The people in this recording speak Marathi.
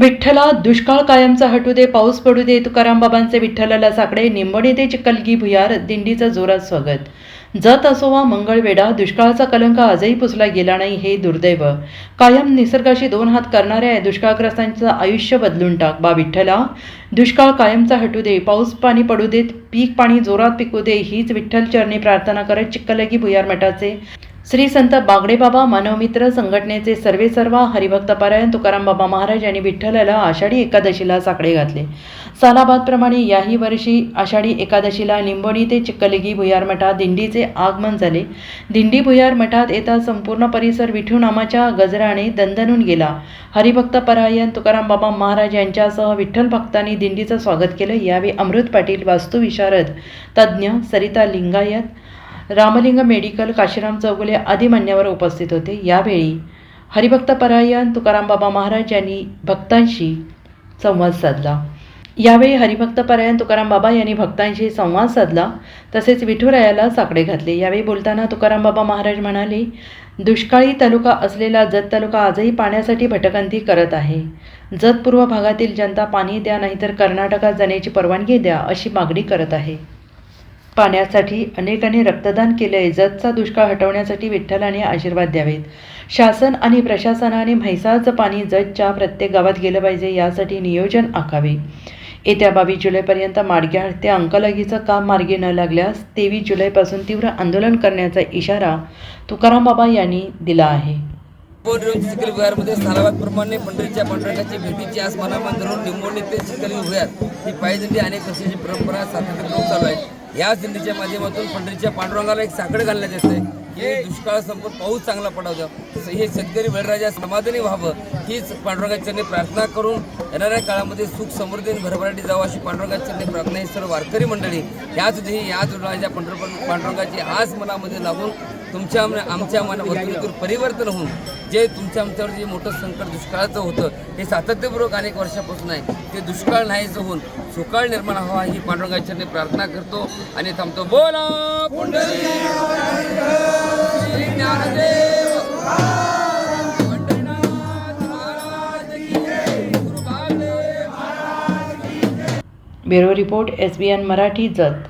विठ्ठला दुष्काळ कायमचा हटू दे पाऊस पडू दे तुकाराम बाबांचे विठ्ठलाला साकडे निंबणी ते चिकलगी भुयार दिंडीचं जोरात स्वागत. जत असो वा मंगळवेढा दुष्काळाचा कलंक आजही पुसला गेला नाही हे दुर्दैव. कायम निसर्गाशी दोन हात करणाऱ्या दुष्काळग्रस्तांचं आयुष्य बदलून टाक. बा विठ्ठला दुष्काळ कायमचा हटू दे पाऊस पाणी पडू देत पीक पाणी जोरात पिकू दे हीच विठ्ठल चरणी प्रार्थना करत चिक्कलगी भुयार मठाचे श्री संत बागडेबाबा मानवमित्र संघटनेचे सर्वे सर्वा हरिभक्तपरायण तुकाराम बाबा महाराज यांनी विठ्ठलाला आषाढी एकादशीला साकडे घातले. सालाबादप्रमाणे याही वर्षी आषाढी एकादशीला लिंबोणी ते चिक्कलगी भुयार मठात दिंडीचे आगमन झाले. दिंडी भुयार मठात येता संपूर्ण परिसर विठू नामाच्या गजराने दणदणून गेला. हरिभक्तपरायण तुकाराम बाबा महाराज यांच्यासह विठ्ठल भक्तांनी दिंडीचं स्वागत केलं. यावेळी अमृत पाटील वास्तुविशारद तज्ज्ञ सरिता लिंगायत रामलिंग मेडिकल काशीराम चौगुले आदी मान्यवर उपस्थित होते. यावेळी हरिभक्तपरायण तुकारामबाबा महाराज यांनी भक्तांशी संवाद साधला. यावेळी हरिभक्तपरायण तुकारामबाबा यांनी भक्तांशी संवाद साधला. तसेच विठुरायाला साकडे घातले. यावेळी बोलताना तुकारामबाबा महाराज म्हणाले दुष्काळी तालुका असलेला जत तालुका आजही पाण्यासाठी भटकंती करत आहे. जत पूर्व भागातील जनता पाणी द्या नाहीतर कर्नाटकात जाण्याची परवानगी द्या अशी मागणी करत आहे. पाण्यासाठी अनेकांनी रक्तदान केले. जतचा दुष्काळ हटवण्यासाठी विठ्ठलाने आशीर्वाद द्यावेत. शासन आणि प्रशासनाने म्हैसाळचं पाणी जतच्या प्रत्येक गावात गेलं पाहिजे यासाठी नियोजन आखावे. येत्या बावीस जुलैपर्यंत माडग्याळ ते अंकलगीचं काम मार्गी न लागल्यास तेवीस जुलैपासून तीव्र आंदोलन करण्याचा इशारा तुकाराम बाबा यांनी दिला आहे. चिखल विहारमध्ये सालाबादप्रमाणे पंढरीच्या भेटीची आज मनामान धरून लिंबोणी ते चिखल विहार ही अनेक वर्षाची परंपरा सातत्याने चालू आहे. याच दिंडीच्या माध्यमातून पंढरीच्या पांडुरंगाला एक साकडं घालण्यात येते की दुष्काळ संपून पाऊस चांगला पडावा हे शेतकरी बळीराजा समाधानी व्हावं हीच पांडुरंगाच्या प्रार्थना करून येणाऱ्या काळामध्ये सुख समृद्धी आणि भरभराटी जावं अशी पांडुरंगाच्या प्रार्थना ही सर्व वारकरी मंडळी याच दिवशी याच राजा पंढरपूर पांडुरंगाची आज मनामध्ये लागून तुमच्या आमच्या मना वर्तणुकीवर परिवर्तन होऊन जे तुमच्या आमच्यावर जे मोठं संकट दुष्काळाचं होतं हे सातत्यपूर्वक अनेक वर्षापासून आहे. ते दुष्काळ नाहीचं होऊन सुकाळ निर्माण व्हावा ही पांडुरंगाच्या प्रार्थना करतो आणि थांबतो. बोला Dnyandev! Bureau report S B N Marathi Jat.